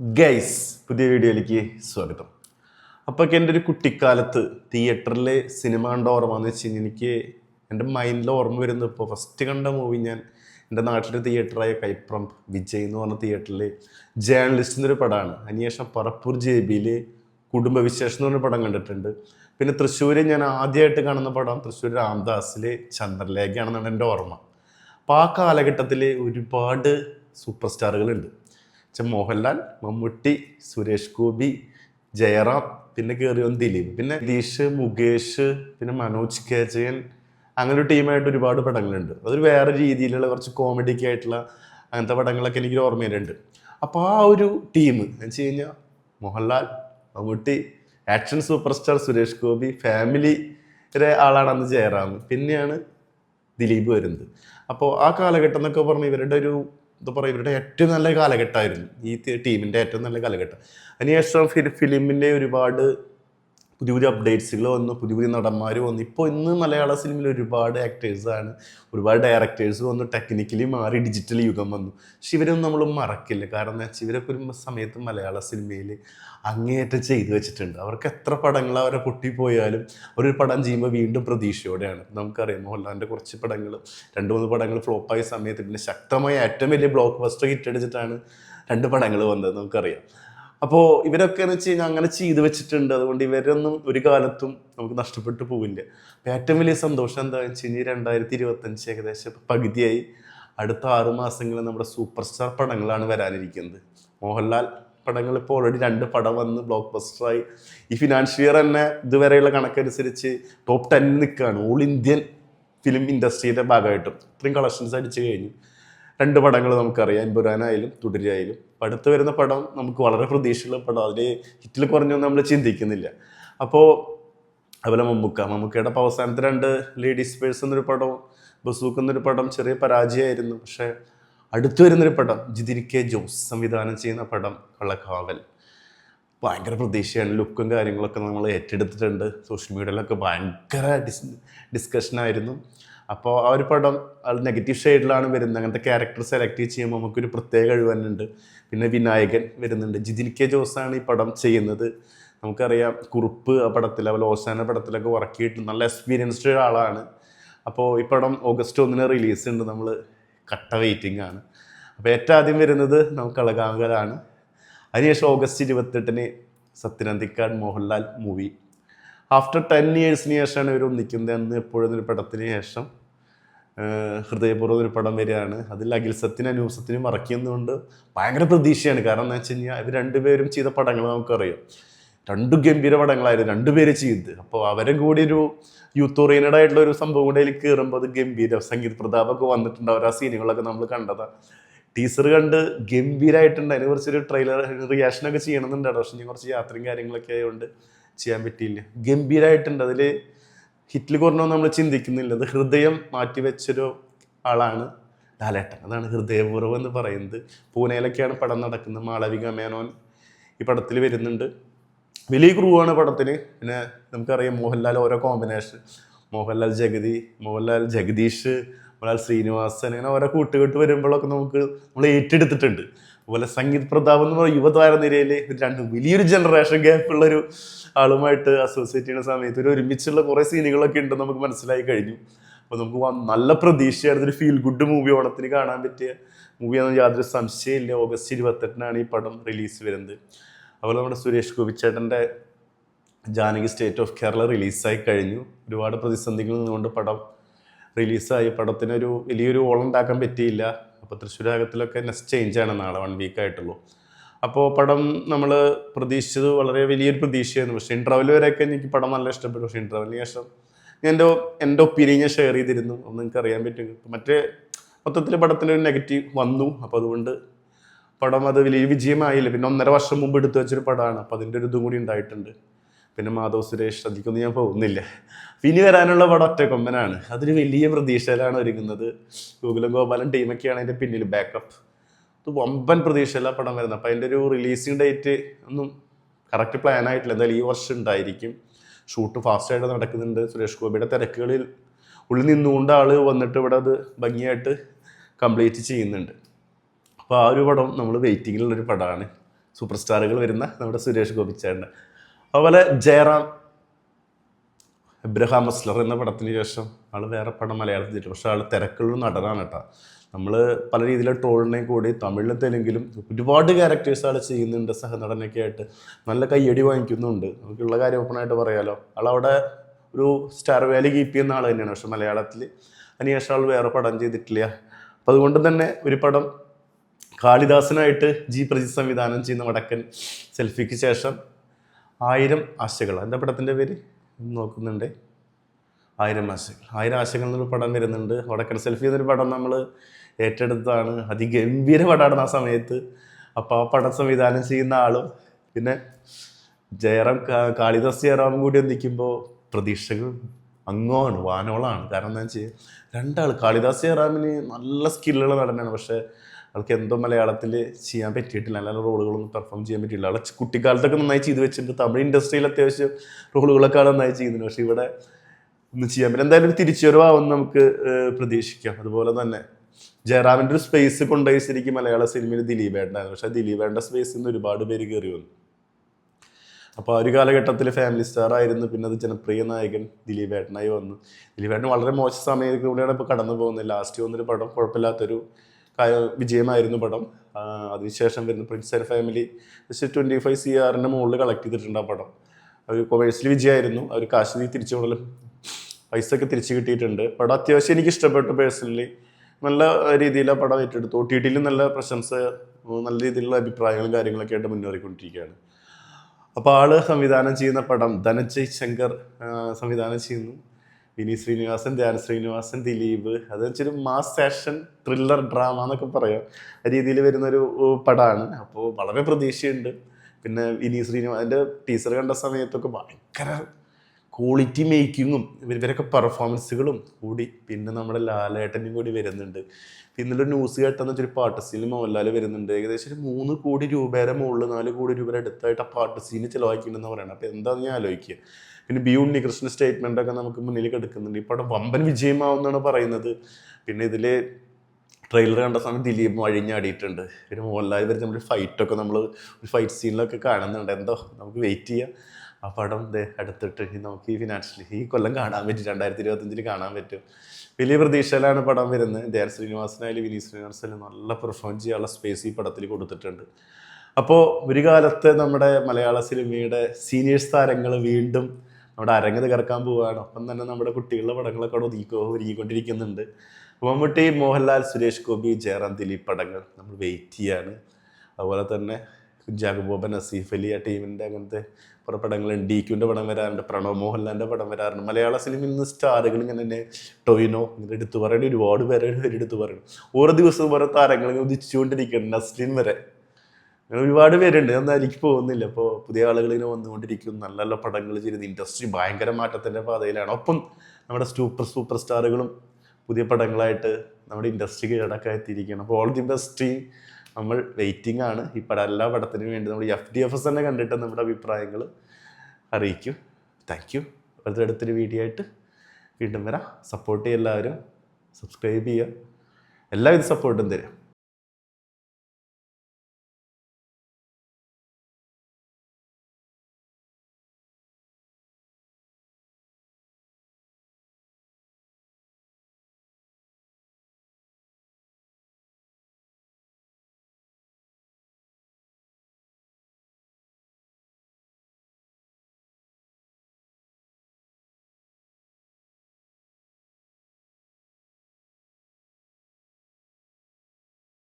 Guys പുതിയ വീഡിയോയിലേക്ക് സ്വാഗതം. അപ്പോൾ എന്റെ ഒരു കുട്ടിക്കാലത്ത് തിയേറ്ററിൽ സിനിമ കണ്ട ഓർമ്മ എന്ന് വെച്ച് കഴിഞ്ഞാൽ എനിക്ക് എന്റെ മൈൻഡിൽ ഓർമ്മ വരുന്നത് ഇപ്പോൾ ഫസ്റ്റ് കണ്ട മൂവി ഞാൻ എന്റെ നാട്ടിലെ തിയേറ്ററായ കൈപ്രം വിജയ് എന്ന് പറഞ്ഞ തിയേറ്ററിൽ ജേർണലിസ്റ്റ് എന്നൊരു പടമാണ് അതിനുശേഷം പറപ്പൂർ ജെ ബിയിൽ കുടുംബവിശേഷം എന്ന് പറഞ്ഞ പടം കണ്ടിട്ടുണ്ട്. പിന്നെ തൃശ്ശൂരിൽ ഞാൻ ആദ്യമായിട്ട് കാണുന്ന പടം തൃശ്ശൂർ രാംദാസിൽ ചന്ദ്രലേഖയാണെന്നാണ് എന്റെ ഓർമ്മ. അപ്പോൾ ആ കാലഘട്ടത്തിൽ ഒരുപാട് സൂപ്പർ സ്റ്റാറുകളുണ്ട് വെച്ചാൽ മോഹൻലാൽ മമ്മൂട്ടി സുരേഷ് ഗോപി ജയറാം പിന്നെ കയറി വന്ന് ദിലീപ്. പിന്നെ ദീഷ് മുകേഷ് പിന്നെ മനോജ് കെ ജയൻ അങ്ങനെ ഒരു ടീമായിട്ട് ഒരുപാട് പടങ്ങളുണ്ട്. അതൊരു വേറെ രീതിയിലുള്ള കുറച്ച് കോമഡിക്ക് ആയിട്ടുള്ള അങ്ങനത്തെ പടങ്ങളൊക്കെ എനിക്ക് ഓർമ്മയിലുണ്ട്. അപ്പോൾ ആ ഒരു ടീം എന്ന് വെച്ച് കഴിഞ്ഞാൽ Mohanlal Mammootty action super star Suresh Gopi ഫാമിലിയിലെ ആളാണ് അന്ന് ജയറാം. പിന്നെയാണ് ദിലീപ് വരുന്നത്. അപ്പോൾ ആ കാലഘട്ടം എന്നൊക്കെ പറഞ്ഞ് ഇവരുടെ ഒരു എന്താ പറയുക ഇവരുടെ ഏറ്റവും നല്ല കാലഘട്ടമായിരുന്നു ഈ ടീമിന്റെ ഏറ്റവും നല്ല കാലഘട്ടം. അതിനുശേഷം ഫിലി ഫിലിമിന്റെ ഒരുപാട് പുതിയ പുതിയ അപ്ഡേറ്റ്സുകൾ വന്നു പുതിയ പുതിയ നടന്മാർ വന്നു. ഇപ്പോൾ ഇന്ന് മലയാള സിനിമയിൽ ഒരുപാട് ആക്ടേഴ്സാണ് ഒരുപാട് ഡയറക്ടേഴ്സ് വന്നു ടെക്നിക്കലി മാറി ഡിജിറ്റൽ യുഗം വന്നു. പക്ഷെ ഇവരൊന്നും നമ്മൾ മറക്കില്ല. കാരണം എന്താ വെച്ചാൽ ഇവരൊക്കെ ഒരു സമയത്ത് മലയാള സിനിമയിൽ അങ്ങേയറ്റം ചെയ്തു വെച്ചിട്ടുണ്ട്. അവർക്ക് എത്ര പടങ്ങൾ അവരെ പൊട്ടിപ്പോയാലും ഒരു പടം ചെയ്യുമ്പോൾ വീണ്ടും പ്രതീക്ഷയോടെയാണ്. നമുക്കറിയാം മോഹൻലാലിന്റെ കുറച്ച് പടങ്ങൾ രണ്ട് മൂന്ന് പടങ്ങൾ ഫ്ലോപ്പായ സമയത്ത് പിന്നെ ശക്തമായ ഏറ്റവും വലിയ ബ്ലോക്ക് ബസ്റ്റർ ഹിറ്റ് അടിച്ചിട്ടാണ് രണ്ട് പടങ്ങൾ വന്നത് നമുക്കറിയാം. അപ്പോൾ ഇവരൊക്കെ എന്ന് വെച്ച് കഴിഞ്ഞാൽ അങ്ങനെ ചെയ്ത് വെച്ചിട്ടുണ്ട്. അതുകൊണ്ട് ഇവരൊന്നും ഒരു കാലത്തും നമുക്ക് നഷ്ടപ്പെട്ടു പോവില്ല. അപ്പം ഏറ്റവും വലിയ സന്തോഷം എന്താണെന്ന് വെച്ച് കഴിഞ്ഞാൽ രണ്ടായിരത്തി ഇരുപത്തഞ്ച് ഏകദേശം പകുതിയായി. അടുത്ത ആറു മാസങ്ങളിൽ നമ്മുടെ സൂപ്പർ സ്റ്റാർ പടങ്ങളാണ് വരാനിരിക്കുന്നത്. മോഹൻലാൽ പടങ്ങൾ ഇപ്പോൾ ഓൾറെഡി രണ്ട് പടം വന്ന് ബ്ലോക്ക് ബസ്റ്ററായി ഈ ഫിനാൻഷ്യൽ ഇയർ തന്നെ ഇതുവരെയുള്ള കണക്കനുസരിച്ച് ടോപ്പ് ടെന്നിൽ നിൽക്കുകയാണ്. ഓൾ ഇന്ത്യൻ ഫിലിം ഇൻഡസ്ട്രിയുടെ ഭാഗമായിട്ടും. ഇത്രയും കളക്ഷൻസ് അടിച്ചു കഴിഞ്ഞു. രണ്ട് പടങ്ങൾ നമുക്കറിയാം. എമ്പുരാനായാലും തുടരായാലും. അടുത്ത് വരുന്ന പടം നമുക്ക് വളരെ പ്രതീക്ഷയുള്ള പടം. അതിൽ ഹിറ്റിൽ കുറഞ്ഞൊന്നും നമ്മൾ ചിന്തിക്കുന്നില്ല. അപ്പോൾ അതുപോലെ മമ്മൂക്ക. മമ്മൂക്കയുടെ അപ്പോൾ അവസാനത്തെ രണ്ട് ലേഡീസ് പേഴ്സ് എന്നൊരു പടവും ബസൂക്ക് എന്നൊരു പടം ചെറിയ പരാജയമായിരുന്നു. പക്ഷേ അടുത്തു വരുന്നൊരു പടം ജിതിരി ജോസ് സംവിധാനം ചെയ്യുന്ന പടം കള്ളക്കാവൽ. ഭയങ്കര പ്രതീക്ഷയാണ്. ലുക്കും കാര്യങ്ങളൊക്കെ നമ്മൾ ഏറ്റെടുത്തിട്ടുണ്ട്. സോഷ്യൽ മീഡിയയിലൊക്കെ ഭയങ്കര ഡിസ് ഡിസ്കഷനായിരുന്നു. അപ്പോൾ ആ ഒരു പടം അത് നെഗറ്റീവ് ഷെയ്ഡിലാണ് വരുന്നത്. അങ്ങനത്തെ ക്യാരക്ടർ സെലക്ട് ചെയ്യുമ്പോൾ നമുക്കൊരു പ്രത്യേക കഴിവ് തന്നെയുണ്ട്. പിന്നെ വിനായകൻ വരുന്നുണ്ട്. ജിതിൻ കെ ജോസാണ് ഈ പടം ചെയ്യുന്നത്. നമുക്കറിയാം കുറുപ്പ് ആ പടത്തിൽ അവൾ ഓശാന പടത്തിലൊക്കെ വർക്ക് ചെയ്തിട്ട് നല്ല എക്സ്പീരിയൻസ്ഡ് ഒരാളാണ്. അപ്പോൾ ഈ പടം ഓഗസ്റ്റ് ഒന്നിന് റിലീസ് ഉണ്ട്. നമ്മൾ കട്ട വെയിറ്റിംഗ് ആണ്. അപ്പോൾ ഏറ്റവും ആദ്യം വരുന്നത് നമുക്ക് അളകാങ്കലാണ്. അതിനുശേഷം August ഇരുപത്തെട്ടിന് Sathyan Anthikad Mohanlal movie after ten ഇയേഴ്സിന് ശേഷമാണ് ഇവർ ഒന്നിക്കുന്നത്. അന്ന് എപ്പോഴും ഒരു പടത്തിന് ശേഷം ഹൃദയപൂർവം ഒരു പടം വരികയാണ്. അതിൽ അഖിൽസത്തിനും അനൂസത്തിനും മറക്കുന്നതുകൊണ്ട് ഭയങ്കര പ്രതീക്ഷയാണ്. കാരണം എന്താ വെച്ച് കഴിഞ്ഞാൽ ഇവർ രണ്ടുപേരും ചെയ്ത പടങ്ങൾ നമുക്കറിയാം. രണ്ടു ഗംഭീര പടങ്ങളായിരുന്നു. രണ്ടുപേര് ചെയ്ത്. അപ്പോൾ അവരും കൂടി ഒരു യൂത്ത് ഓറിയന്റഡ് ആയിട്ടുള്ള ഒരു സംഭവം കൂടെ അതിൽ കയറുമ്പോൾ അത് ഗംഭീര സംഗീത പ്രതാപമൊക്കെ വന്നിട്ടുണ്ട്. അവർ ആ സീനുകളൊക്കെ നമ്മൾ കണ്ടതാണ് ടീസർ കണ്ട് ഗംഭീരമായിട്ടുണ്ട് അതിനെ കുറിച്ചൊരു ട്രെയിലർ റിയാക്ഷനൊക്കെ ചെയ്യണമെന്നുണ്ടായിരുന്നു പക്ഷെ ഞാൻ കുറച്ച് യാത്രയും കാര്യങ്ങളൊക്കെ ആയതുകൊണ്ട് ചെയ്യാൻ പറ്റിയില്ല. ഗംഭീരമായിട്ടുണ്ട് അതിൽ ഹിറ്റിൽ കുറഞ്ഞൊന്നും നമ്മൾ ചിന്തിക്കുന്നില്ല. അത് ഹൃദയം മാറ്റിവെച്ചൊരു ആളാണ് ലാലേട്ടൻ. അതാണ് ഹൃദയപൂർവം എന്ന് പറയുന്നത്. പൂനെയിലൊക്കെയാണ് പടം നടക്കുന്നത്. മാളവിക മേനോൻ ഈ പടത്തിൽ വരുന്നുണ്ട്. വലിയ ക്രൂ ആണ് പടത്തിന്. പിന്നെ നമുക്കറിയാം മോഹൻലാൽ ഓരോ കോമ്പിനേഷൻ മോഹൻലാൽ ജഗതി മോഹൻലാൽ ജഗദീഷ് മോഹൻലാൽ ശ്രീനിവാസൻ. അങ്ങനെ ഓരോ കൂട്ടുകെട്ട് വരുമ്പോഴൊക്കെ നമുക്ക് നമ്മൾ ഏറ്റെടുത്തിട്ടുണ്ട്. അതുപോലെ സംഗീത് പ്രതാപ് എന്ന് പറയുന്ന യുവതാര നിരയിൽ രണ്ട് വലിയൊരു ജനറേഷൻ ഗ്യാപ്പ് ഉള്ള ഒരു ആളുമായിട്ട് അസോസിയേറ്റ് ചെയ്യുന്ന സമയത്ത് ഒരു ഒരുമിച്ചുള്ള കുറേ സീനുകളൊക്കെ ഉണ്ടെന്ന് നമുക്ക് മനസ്സിലായി കഴിഞ്ഞു. അപ്പോൾ നമുക്ക് നല്ല പ്രതീക്ഷയായിരുന്നു ഒരു ഫീൽ ഗുഡ് മൂവി ഓണത്തിന് കാണാൻ പറ്റിയ മൂവിയാണെന്ന് യാതൊരു സംശയമില്ല ഓഗസ്റ്റ് ഇരുപത്തെട്ടിനാണ് ഈ പടം റിലീസ് വരുന്നത്. അതുപോലെ നമ്മുടെ സുരേഷ് ഗോപിച്ചേട്ടന്റെ ജാനകി സ്റ്റേറ്റ് ഓഫ് കേരള റിലീസായി കഴിഞ്ഞു. ഒരുപാട് പ്രതിസന്ധികൾ നിന്നുകൊണ്ട് പടം റിലീസായി പടത്തിനൊരു വലിയൊരു ഓളം ഉണ്ടാക്കാൻ പറ്റിയില്ല. അപ്പോൾ തൃശ്ശൂരകത്തിലൊക്കെ നെക്സ്റ്റ് ചേഞ്ച് ആണ് നാളെ വൺ വീക്ക് ആയിട്ടുള്ളൂ. അപ്പോൾ പടം നമ്മൾ പ്രതീക്ഷിച്ചത് വളരെ വലിയൊരു പ്രതീക്ഷയായിരുന്നു. പക്ഷേ ഇന്റർവെൽ വരെയൊക്കെ എനിക്ക് പടം നല്ല ഇഷ്ടപ്പെട്ടു. പക്ഷേ ഇന്റർവെലിന് ശേഷം ഞാൻ എന്റെ എന്റെ ഒപ്പീനിയൻ ഞാൻ ഷെയർ ചെയ്തിരുന്നു. അത് നിങ്ങൾക്ക് അറിയാൻ പറ്റും. മറ്റേ മൊത്തത്തിൽ പടത്തിനൊരു നെഗറ്റീവ് വന്നു. അപ്പോൾ അതുകൊണ്ട് പടം അത് വലിയ വിജയമായില്ല. പിന്നെ ഒന്നര വർഷം മുമ്പ് എടുത്തു വെച്ചൊരു പടമാണ്. അപ്പോൾ അതിന്റെ ഒരു ഇതും കൂടി ഉണ്ടായിട്ടുണ്ട്. പിന്നെ മാധവ് സുരേഷ് അതിക്കൊന്നും ഞാൻ പോകുന്നില്ല. ഇനി വരാനുള്ള പടം ഒറ്റക്കൊമ്പനാണ് അതൊരു വലിയ പ്രതീക്ഷയിലാണ് ഒരുങ്ങുന്നത്. ഗോകുലം ഗോപാലൻ ടീമൊക്കെയാണ് അതിന്റെ പിന്നിൽ ബാക്കപ്പ് ഇത് വമ്പൻ പ്രതീക്ഷയിലാണ് പടം വരുന്നത്. അപ്പോൾ അതിന്റെ ഒരു റിലീസിങ് ഡേറ്റ് ഒന്നും കറക്റ്റ് പ്ലാൻ ആയിട്ടില്ല. എന്തായാലും ഈ വർഷം ഉണ്ടായിരിക്കും. ഷൂട്ട് ഫാസ്റ്റായിട്ട് നടക്കുന്നുണ്ട്. സുരേഷ് ഗോപിയുടെ തിരക്കുകളിൽ ഉള്ളിൽ നിന്നുകൊണ്ട് ആൾ വന്നിട്ട് ഇവിടെ അത് ഭംഗിയായിട്ട് കംപ്ലീറ്റ് ചെയ്യുന്നുണ്ട്. അപ്പോൾ ആ ഒരു പടം നമ്മൾ വെയിറ്റിങ്ങിലുള്ളൊരു പടമാണ് സൂപ്പർ സ്റ്റാറുകൾ വരുന്ന നമ്മുടെ സുരേഷ് ഗോപിച്ചേട്ടൻ അതുപോലെ ജയറാം എബ്രഹാം മസ്ലർ എന്ന പടത്തിന് ശേഷം ആൾ വേറെ പടം മലയാളത്തിൽ ചെയ്തു പക്ഷെ ആൾ തിരക്കുള്ള നടനാണ് കേട്ടോ. നമ്മൾ പല രീതിയിലെ ട്രോളിനെയും കൂടി തമിഴിലും തെലുങ്കിലും ഒരുപാട് ക്യാരക്ടേഴ്സ് ആൾ ചെയ്യുന്നുണ്ട് സഹനടനൊക്കെ ആയിട്ട് നല്ല കയ്യടി വാങ്ങിക്കുന്നുണ്ട്. നമുക്കുള്ള കാര്യം ഓപ്പൺ ആയിട്ട് പറയാലോ. അവിടെ ഒരു സ്റ്റാർ വാലി കീപ്പ് ചെയ്യുന്ന ആൾ തന്നെയാണ് പക്ഷെ മലയാളത്തിൽ അതിനുശേഷം ആൾ വേറെ പടം ചെയ്തിട്ടില്ല. അപ്പം അതുകൊണ്ട് തന്നെ ഒരു പടം കാളിദാസനായിട്ട് ജി പ്രജിത് സംവിധാനം ചെയ്യുന്ന വടക്കൻ സെൽഫിക്ക് ശേഷം ആയിരം ആശകൾ. എന്താ പടത്തിന്റെ പേര്? നോക്കുന്നുണ്ട്. ആയിരം ആശകൾ. ആയിരം ആശകൾ എന്നൊരു പടം വരുന്നുണ്ട്. വടക്കൻ സെൽഫി എന്നൊരു പടം നമ്മൾ ഏറ്റെടുത്താണ് അതിഗംഭീര പടമാണ് ആ സമയത്ത്. അപ്പോൾ ആ പടം സംവിധാനം ചെയ്യുന്ന ആളും പിന്നെ ജയറാം കാളിദാസ് ജയറാം കൂടി ഒന്നിക്കുമ്പോൾ പ്രതീക്ഷകൾ അങ്ങോണ് വാനോളാണ്. കാരണം എന്താ വെച്ചാൽ രണ്ടാൾ കാളിദാസ് ജയറാമിന് നല്ല സ്കില്ലുള്ള നടനാണ്. പക്ഷേ ആൾക്ക് എന്തോ മലയാളത്തിൽ ചെയ്യാൻ പറ്റിയിട്ടില്ല. നല്ല റോളുകളൊന്നും പെർഫോം ചെയ്യാൻ പറ്റിയില്ല ആളെ കുട്ടിക്കാലത്തൊക്കെ നന്നായി ചെയ്തു വെച്ചിട്ടുണ്ട്. തമിഴ് ഇൻഡസ്ട്രിയിൽ അത്യാവശ്യം റോളുകളൊക്കെ നന്നായി ചെയ്യുന്നുണ്ട്. പക്ഷേ ഇവിടെ ഒന്നും ചെയ്യാൻ പറ്റില്ല. എന്തായാലും തിരിച്ചുവരവാകും നമുക്ക് പ്രതീക്ഷിക്കാം. അതുപോലെ തന്നെ ജയറാമിന്റെ ഒരു സ്പേസ് കൊണ്ടുപോയി ശരിക്കും മലയാള സിനിമയിൽ ദിലീപേട്ടനായിരുന്നു. പക്ഷേ ദിലീപേട്ടന്റെ സ്പേസിൽ നിന്ന് ഒരുപാട് പേര് കയറി വന്നു. അപ്പോൾ ആ ഒരു കാലഘട്ടത്തിൽ ഫാമിലി സ്റ്റാർ ആയിരുന്നു. പിന്നെ അത് ജനപ്രിയ നായകൻ ദിലീപേട്ടനായി വന്നു. ദിലീപേട്ടൻ വളരെ മോശം സമയത്തിലൂടെയാണ് ഇപ്പോൾ കടന്നു പോകുന്നത് ലാസ്റ്റ് വന്നൊരു പടം കുഴപ്പമില്ലാത്തൊരു വിജയമായിരുന്നു പടം. അതിനുശേഷം വരുന്ന prince family just twenty five C ആറിന്റെ മുകളിൽ കളക്ട് ചെയ്തിട്ടുണ്ട് ആ പടം. അവർ കൊമേഴ്സ്യൽ വിജയമായിരുന്നു. അവർ കാശ് തിരിച്ചു കൊണ്ടലും പൈസ ഒക്കെ തിരിച്ചു കിട്ടിയിട്ടുണ്ട്. പടം അത്യാവശ്യം എനിക്ക് ഇഷ്ടപ്പെട്ടു പേഴ്സണലി നല്ല രീതിയിൽ ആ പടം ഏറ്റെടുത്തു. ഒ ടി ടിയിലും നല്ല പ്രശംസ നല്ല രീതിയിലുള്ള അഭിപ്രായങ്ങളും കാര്യങ്ങളൊക്കെ ആയിട്ട് മുന്നേറിക്കൊണ്ടിരിക്കുകയാണ്. അപ്പോൾ ആൾ സംവിധാനം ചെയ്യുന്ന പടം ധനജയ് ശങ്കർ സംവിധാനം ചെയ്യുന്നു. വിനീത് ശ്രീനിവാസൻ ധ്യാൻ ശ്രീനിവാസൻ ദിലീപ്. അത് വെച്ചൊരു മാസ് ആക്ഷൻ ത്രില്ലർ ഡ്രാമ എന്നൊക്കെ പറയാം. ആ രീതിയിൽ വരുന്നൊരു പടമാണ്. അപ്പോൾ വളരെ പ്രതീക്ഷയുണ്ട്. പിന്നെ വിനീത് ശ്രീനിവാസന്റെ ടീച്ചർ കണ്ട സമയത്തൊക്കെ ഭയങ്കര ക്വാളിറ്റി മേക്കിങ്ങും ഇവരൊക്കെ പെർഫോമൻസുകളും കൂടി പിന്നെ നമ്മുടെ ലാലേട്ടനും കൂടി വരുന്നുണ്ട്. ഇന്നലെ ന്യൂസ് കേട്ടെന്ന് വെച്ചൊരു പാട്ട് സീനിൽ മോഹൻലാൽ വരുന്നുണ്ട്. ഏകദേശം ഒരു മൂന്ന് കോടി രൂപയുടെ മുകളിൽ നാല് കോടി രൂപയുടെ അടുത്തായിട്ട് ആ പാട്ട് സീന് ചിലവാക്കിയിട്ടുണ്ടെന്ന് പറയണം അപ്പോൾ എന്താണെന്ന് ഞാൻ ആലോചിക്കുക? പിന്നെ ബി ഉണ്ണികൃഷ്ണ സ്റ്റേറ്റ്മെന്റ് ഒക്കെ നമുക്ക് മുന്നിൽ കിടക്കുന്നുണ്ട്. പടം വമ്പൻ വിജയമാവുന്നാണ് പറയുന്നത്. പിന്നെ ഇതിൽ ട്രെയിലർ കണ്ട സമയത്ത് ദിലീപ് അഴിഞ്ഞാടിയിട്ടുണ്ട് പിന്നെ മോഹൻലാൽ വരെ നമ്മുടെ ഫൈറ്റൊക്കെ നമ്മൾ ഒരു ഫൈറ്റ് സീനിലൊക്കെ കാണുന്നുണ്ട്. എന്തോ നമുക്ക് വെയിറ്റ് ചെയ്യാം. ആ പടം ദേ അടുത്തിട്ട് നമുക്ക് ഈ ഫിനാൻഷ്യലി ഈ കൊല്ലം കാണാൻ പറ്റും. രണ്ടായിരത്തി ഇരുപത്തഞ്ചിൽ കാണാൻ പറ്റും. വലിയ പ്രതീക്ഷയിലാണ് പടം വരുന്നത്. ധ്യാൻ ശ്രീനിവാസനായാലും വിനീത് ശ്രീനിവാസനായാലും നല്ല പെർഫോം ചെയ്യാനുള്ള സ്പേസ് ഈ പടത്തിൽ കൊടുത്തിട്ടുണ്ട്. അപ്പോൾ ഒരു കാലത്ത് നമ്മുടെ മലയാള സിനിമയുടെ സീനിയേഴ്സ് താരങ്ങൾ വീണ്ടും നമ്മുടെ അരങ്ങത് കിടക്കാൻ പോവുകയാണ്. ഒപ്പം തന്നെ നമ്മുടെ കുട്ടികളുടെ പടങ്ങളൊക്കെ അവിടെ ഒതുക്കോ ഒരുങ്ങിക്കൊണ്ടിരിക്കുന്നുണ്ട്. മമ്മൂട്ടി മോഹൻലാൽ സുരേഷ് ഗോപി ജയറാം ദിലീപ് പടങ്ങൾ നമ്മൾ വെയിറ്റ് ചെയ്യാണ്. അതുപോലെ തന്നെ ജാഗബോബൻ ബോബൻ നസീഫ് അലി ആ ടീമിന്റെ അങ്ങനത്തെ കുറേ പടങ്ങളുണ്ട്. ഡി ക്യൂന്റെ പടം വരാറുണ്ട് പ്രണവ് മോഹൻലാലിന്റെ പടം വരാറുണ്ട്. മലയാള സിനിമയിൽ നിന്ന് സ്റ്റാറുകൾ ഇങ്ങനെ തന്നെ ടൊയിനോ ഇങ്ങനെ എടുത്തു പറയേണ്ട ഒരുപാട് പേരെ എടുത്തു പറയണം. ഓരോ ദിവസവും ഓരോ താരങ്ങൾ ഇങ്ങനെ ഉദിച്ചുകൊണ്ടിരിക്കുകയാണ്. നസ്ലിൻ വരെ. അങ്ങനെ ഒരുപാട് പേരുണ്ട്. എന്നാൽ എനിക്ക് പോകുന്നില്ല. ഇപ്പോൾ പുതിയ ആളുകൾ ഇങ്ങനെ വന്നുകൊണ്ടിരിക്കും. നല്ല നല്ല പടങ്ങൾ ചെയ്യുന്ന ഇൻഡസ്ട്രി ഭയങ്കര മാറ്റത്തിന്റെ പാതയിലാണ്. ഒപ്പം നമ്മുടെ സൂപ്പർ സൂപ്പർ സ്റ്റാറുകളും പുതിയ പടങ്ങളായിട്ട് നമ്മുടെ ഇൻഡസ്ട്രി കീഴടക്കാൻ എത്തിയിരിക്കുകയാണ്. അപ്പോൾ ഓൾ ദി ബെസ്റ്റ്. നമ്മൾ വെയിറ്റിംഗ് ആണ്. ഈ പടം എല്ലാ പടത്തിനും വേണ്ടി നമ്മൾ എഫ് ഡി എഫ് എസ് തന്നെ കണ്ടിട്ട് നമ്മുടെ അഭിപ്രായങ്ങൾ അറിയിക്കും. താങ്ക് യു അടുത്ത അടുത്തൊരു വീഡിയോ ആയിട്ട് വീണ്ടും വരാം. സപ്പോർട്ട് ചെയ്യുക എല്ലാവരും. സബ്സ്ക്രൈബ് ചെയ്യുക. എല്ലാവിധ സപ്പോർട്ടും തരും.